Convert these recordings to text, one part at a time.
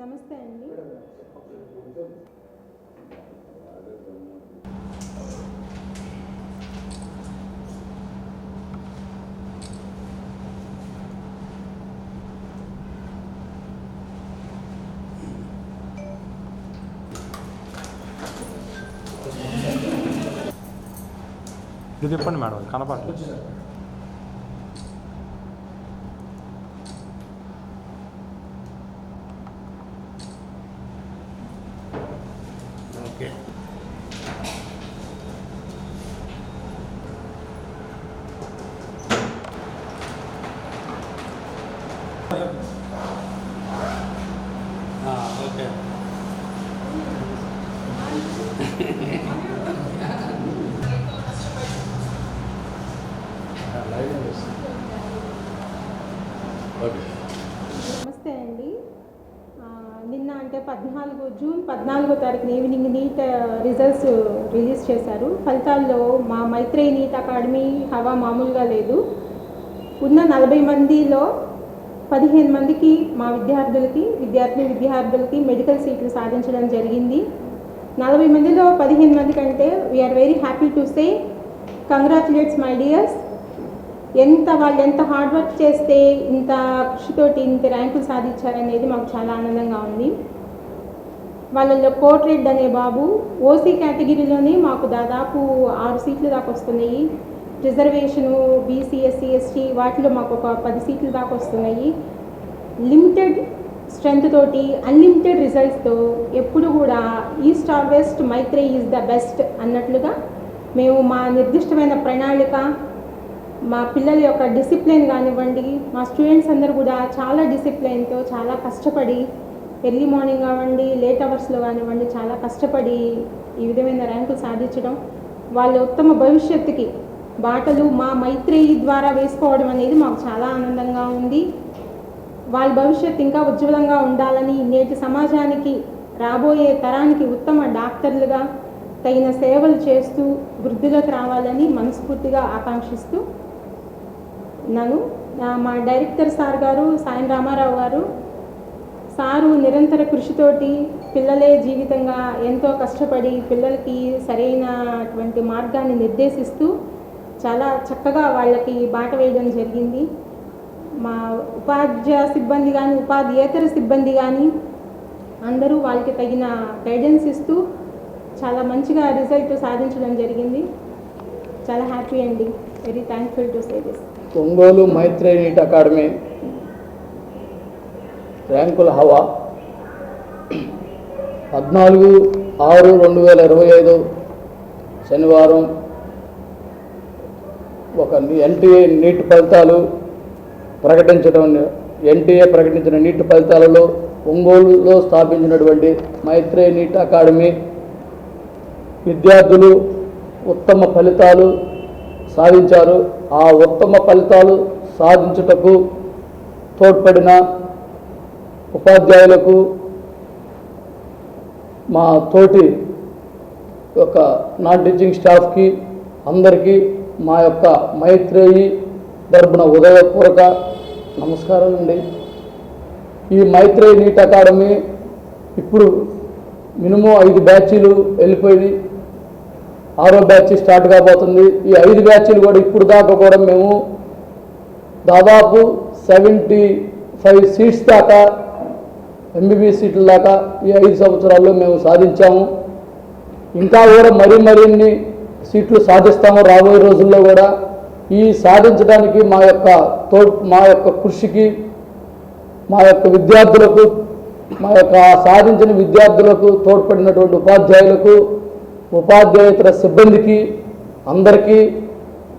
నమస్తే అండి. ఇది చెప్పండి మేడం కనపడలేదు けああ、OK。అంటే పద్నాలుగు జూన్ పద్నాలుగో తారీఖున ఈవినింగ్ నీట్ రిజల్ట్స్ రిలీజ్ చేశారు. ఫలితాల్లో మా మైత్రేయి నీట్ అకాడమీ హవా మామూలుగా లేదు. ఉన్న నలభై మందిలో పదిహేను మందికి మా విద్యార్థులకి విద్యార్థి విద్యార్థులకి మెడికల్ సీట్లు సాధించడం జరిగింది. నలభై మందిలో పదిహేను మంది కంటే we're very happy to say congratulates my dears ఎంత వాళ్ళు ఎంత హార్డ్ వర్క్ చేస్తే ఇంత కృషితోటి ఇంత ర్యాంకులు సాధించారనేది మాకు చాలా ఆనందంగా ఉంది. వాళ్ళల్లో కోట్రెడ్ అనే బాబు ఓసీ కేటగిరీలోనే మాకు దాదాపు ఆరు సీట్లు దాకా వస్తున్నాయి. రిజర్వేషను బీసీ ఎస్సీ ఎస్టీ వాటిలో మాకు ఒక పది సీట్లు దాకా వస్తున్నాయి. లిమిటెడ్ స్ట్రెంత్ తోటి అన్లిమిటెడ్ రిజల్ట్స్తో ఎప్పుడు కూడా east or west Maitreyi is the best అన్నట్లుగా మేము మా నిర్దిష్టమైన ప్రణాళిక మా పిల్లల యొక్క డిసిప్లిన్ కానివ్వండి మా స్టూడెంట్స్ అందరూ కూడా చాలా డిసిప్లిన్తో చాలా కష్టపడి ఎర్లీ మార్నింగ్ కానివ్వండి లేట్ అవర్స్లో కానివ్వండి చాలా కష్టపడి ఈ విధమైన ర్యాంకులు సాధించడం వాళ్ళ ఉత్తమ భవిష్యత్తుకి బాటలు మా మైత్రేయి ద్వారా వేసుకోవడం అనేది మాకు చాలా ఆనందంగా ఉంది. వాళ్ళ భవిష్యత్తు ఇంకా ఉజ్వలంగా ఉండాలని నేటి సమాజానికి రాబోయే తరానికి ఉత్తమ డాక్టర్లుగా తగిన సేవలు చేస్తూ వృద్ధిలోకి రావాలని మనస్ఫూర్తిగా ఆకాంక్షిస్తూ నన్ను మా డైరెక్టర్ సార్ గారు సాయం రామారావు గారు సారు నిరంతర కృషితోటి పిల్లలే జీవితంగా ఎంతో కష్టపడి పిల్లలకి సరైనటువంటి మార్గాన్ని నిర్దేశిస్తూ చాలా చక్కగా వాళ్ళకి బాట వేయడం జరిగింది. మా ఉపాధ్యాయ సిబ్బంది కానీ ఉపాధ్యేతర సిబ్బంది కానీ అందరూ వాళ్ళకి తగిన గైడెన్స్ ఇస్తూ చాలా మంచిగా రిజల్ట్ సాధించడం జరిగింది. చాలా హ్యాపీ అండి. Very thankful to say this Ongole Maitreyi academy ర్యాంకుల హవా పద్నాలుగు ఆరు రెండు వేల ఇరవై ఐదు శనివారం ఒక ఎన్టీఏ నీటి ఫలితాలు ప్రకటించడం ఎన్టీఏ ప్రకటించిన నీటి ఫలితాలలో ఒంగోలులో స్థాపించినటువంటి మైత్రే నీట్ అకాడమీ విద్యార్థులు ఉత్తమ ఫలితాలు సాధించారు. ఆ ఉత్తమ ఫలితాలు సాధించుటకు తోడ్పడిన ఉపాధ్యాయులకు మా తోటి యొక్క నాన్ టీచింగ్ స్టాఫ్కి అందరికీ మా యొక్క మైత్రేయి తరపున ఉదయపూర్వక నమస్కారం అండి ఈ మైత్రేయి నీట్ అకాడమీ ఇప్పుడు మినిమం ఐదు బ్యాచీలు వెళ్ళిపోయింది. ఆరో బ్యాచ్ స్టార్ట్ కాబోతుంది. ఈ ఐదు బ్యాచ్లు కూడా ఇప్పుడు దాకా కూడా మేము దాదాపు సెవెంటీ ఫైవ్ సీట్స్ దాకా ఎంబీబీ సీట్ల దాకా ఈ ఐదు సంవత్సరాల్లో మేము సాధించాము. ఇంకా కూడా మరీ మరిన్ని సీట్లు సాధిస్తాము రాబోయే రోజుల్లో కూడా. ఈ సాధించడానికి మా యొక్క తో మా యొక్క కృషికి మా యొక్క విద్యార్థులకు మా యొక్క సాధించిన విద్యార్థులకు తోడ్పడినటువంటి ఉపాధ్యాయులకు ఉపాధ్యాయేతర సిబ్బందికి అందరికీ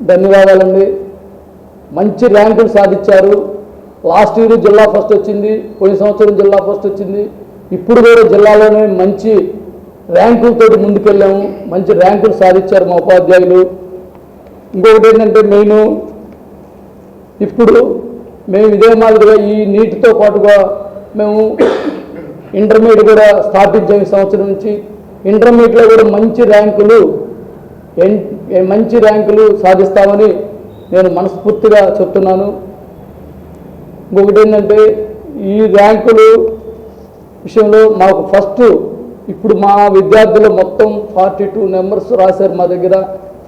ధన్యవాదాలండి. మంచి ర్యాంకులు సాధించారు. లాస్ట్ ఇయర్ జిల్లా ఫస్ట్ వచ్చింది పోయిన సంవత్సరం జిల్లా ఫస్ట్ వచ్చింది. ఇప్పుడు కూడా జిల్లాలోనే మంచి ర్యాంకులతో ముందుకెళ్ళాము. మంచి ర్యాంకులు సాధించారు మా ఉపాధ్యాయులు. ఇంకొకటి ఏంటంటే మెయిన్ ఇప్పుడు మేము ఇదే మాదిరిగా ఈ నీటితో పాటుగా మేము ఇంటర్మీడియట్ కూడా స్థాపించాము ఈ సంవత్సరం నుంచి. ఇంటర్మీడియట్లో కూడా మంచి ర్యాంకులు ఎన్- మంచి ర్యాంకులు సాధిస్తామని నేను మనస్ఫూర్తిగా చెప్తున్నాను. ఇంకొకటి ఏంటంటే ఈ ర్యాంకులు విషయంలో మాకు ఫస్ట్ ఇప్పుడు మా విద్యార్థులు మొత్తం ఫార్టీ టూ నెంబర్స్ రాశారు మా దగ్గర.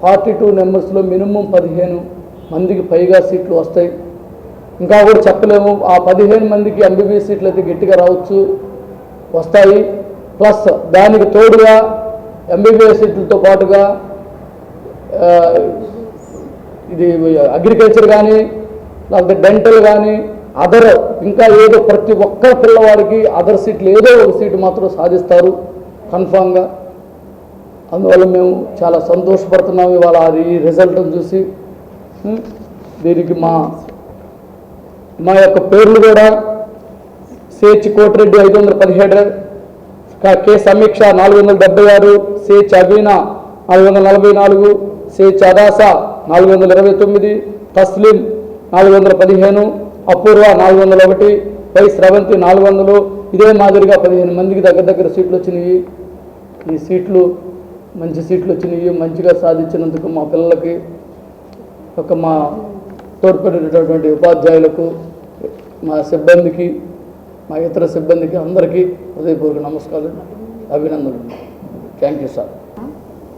ఫార్టీ టూ నెంబర్స్లో మినిమం పదిహేను మందికి పైగా సీట్లు వస్తాయి. ఇంకా కూడా చెప్పలేము. ఆ పదిహేను మందికి ఎంబీబీఎస్ సీట్లు అయితే గట్టిగా రావచ్చు వస్తాయి. ప్లస్ దానికి తోడుగా ఎంబీబీఎస్ సీట్లతో పాటుగా ఇది అగ్రికల్చర్ కానీ లేకపోతే డెంటల్ కానీ అదర్ ఇంకా ఏదో ప్రతి ఒక్క పిల్లవాడికి అదర్ సీట్లు ఏదో ఒక సీటు మాత్రం సాధిస్తారు కన్ఫామ్గా. అందువల్ల మేము చాలా సంతోషపడుతున్నాం ఇవాళ అది రిజల్ట్ని చూసి. దీనికి మా మా యొక్క పేర్లు కూడా సిహెచ్ కోటిరెడ్డి ఐదు వందల పదిహేడు కే సమీక్ష నాలుగు వందల డెబ్బై ఆరు సిహెచ్ అబీనా నాలుగు వందల నలభై నాలుగు సిహెచ్ అదాస నాలుగు వందల ఇరవై తొమ్మిది తస్లిం నాలుగు వందల పదిహేను అపూర్వ నాలుగు వందల ఒకటి వై స్రవంతి నాలుగు వందలు ఇదే మాదిరిగా పదిహేను మందికి దగ్గర దగ్గర సీట్లు వచ్చినాయి. ఈ సీట్లు మంచి సీట్లు వచ్చినాయి మంచిగా సాధించినందుకు మా పిల్లలకి ఒక మా తోడ్పడినటువంటి ఉపాధ్యాయులకు మా సిబ్బందికి మా ఇతర సిబ్బందికి అందరికీ హృదయపూర్వక నమస్కారాలు అభినందనలు. థ్యాంక్ యూ సార్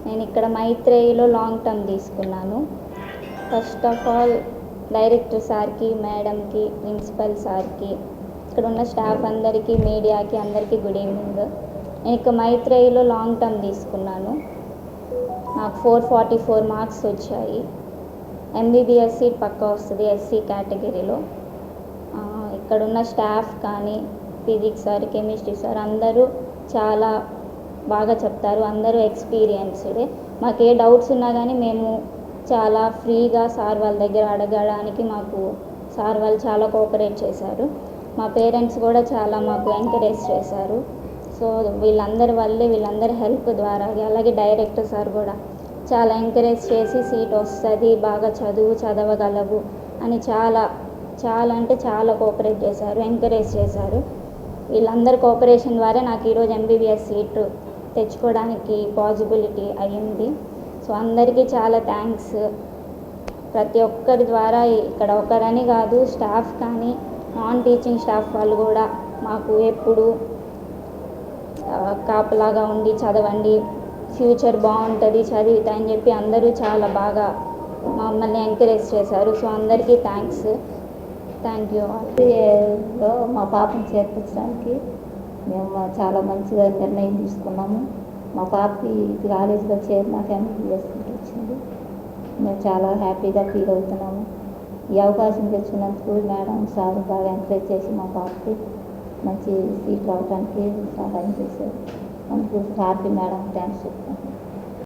నేను ఇక్కడ మైత్రేయిలో లాంగ్ టర్మ్ తీసుకున్నాను. ఫస్ట్ ఆఫ్ ఆల్ డైరెక్టర్ సార్కి మేడంకి ప్రిన్సిపల్ సార్కి ఇక్కడ ఉన్న స్టాఫ్ అందరికీ మీడియాకి అందరికీ గుడ్ ఈవినింగ్. నేను ఇక మైత్రేయిలో లాంగ్ టర్మ్ తీసుకున్నాను. నాకు ఫోర్ ఫార్టీ ఫోర్ మార్క్స్ వచ్చాయి. ఎంబీబీఎస్ సీట్ పక్కా వస్తుంది ఎస్సీ కేటగిరీలో. ఇక్కడ ఇక్కడున్న స్టాఫ్ కానీ ఫిజిక్స్ సార్ కెమిస్ట్రీ సార్ అందరూ చాలా బాగా చెప్తారు. అందరూ ఎక్స్పీరియన్స్డే. మాకు ఏ డౌట్స్ ఉన్నా కానీ మేము చాలా ఫ్రీగా సార్ వాళ్ళ దగ్గర అడగడానికి మాకు సార్ వాళ్ళు చాలా కోఆపరేట్ చేశారు. మా పేరెంట్స్ కూడా చాలా మాకు ఎంకరేజ్ చేశారు. సో వీళ్ళందరి వల్లే వీళ్ళందరి హెల్ప్ ద్వారా అలాగే డైరెక్టర్ సార్ కూడా చాలా ఎంకరేజ్ చేసి సీట్ వస్తుంది బాగా చదువు చదవగలవు అని చాలా చాలా అంటే చాలా కోఆపరేట్ చేశారు ఎంకరేజ్ చేశారు. వీళ్ళందరి కోఆపరేషన్ ద్వారా నాకు ఈరోజు ఎంబీబీఎస్ సీటు తెచ్చుకోవడానికి పాసిబిలిటీ అయ్యింది. సో అందరికీ చాలా థ్యాంక్స్ ప్రతి ఒక్కరి ద్వారా ఇక్కడ ఒకరని కాదు స్టాఫ్ కానీ నాన్ టీచింగ్ స్టాఫ్ వాళ్ళు కూడా మాకు ఎప్పుడు కాపలాగా ఉండి చదవండి ఫ్యూచర్ బాగుంటుంది చదివితే అని చెప్పి అందరూ చాలా బాగా మమ్మల్ని ఎంకరేజ్ చేశారు. సో అందరికీ థ్యాంక్స్ థ్యాంక్ యూ లో మా పాపను చేర్పించడానికి మేము చాలా మంచిగా నిర్ణయం తీసుకున్నాము. మా పాపకి కాలేజీలో చేరి మా ఫ్యామిలీ చేసుకుంటూ వచ్చింది. మేము చాలా హ్యాపీగా ఫీల్ అవుతున్నాము. ఈ అవకాశం తెచ్చినందుకు మేడం సార్ బాగా ఎంకరేజ్ చేసి మా పాపకి మంచి సీట్ రావడానికి సహాయం చేశారు. అందుకు సార్కి మేడం. థ్యాంక్స్ చెప్తాను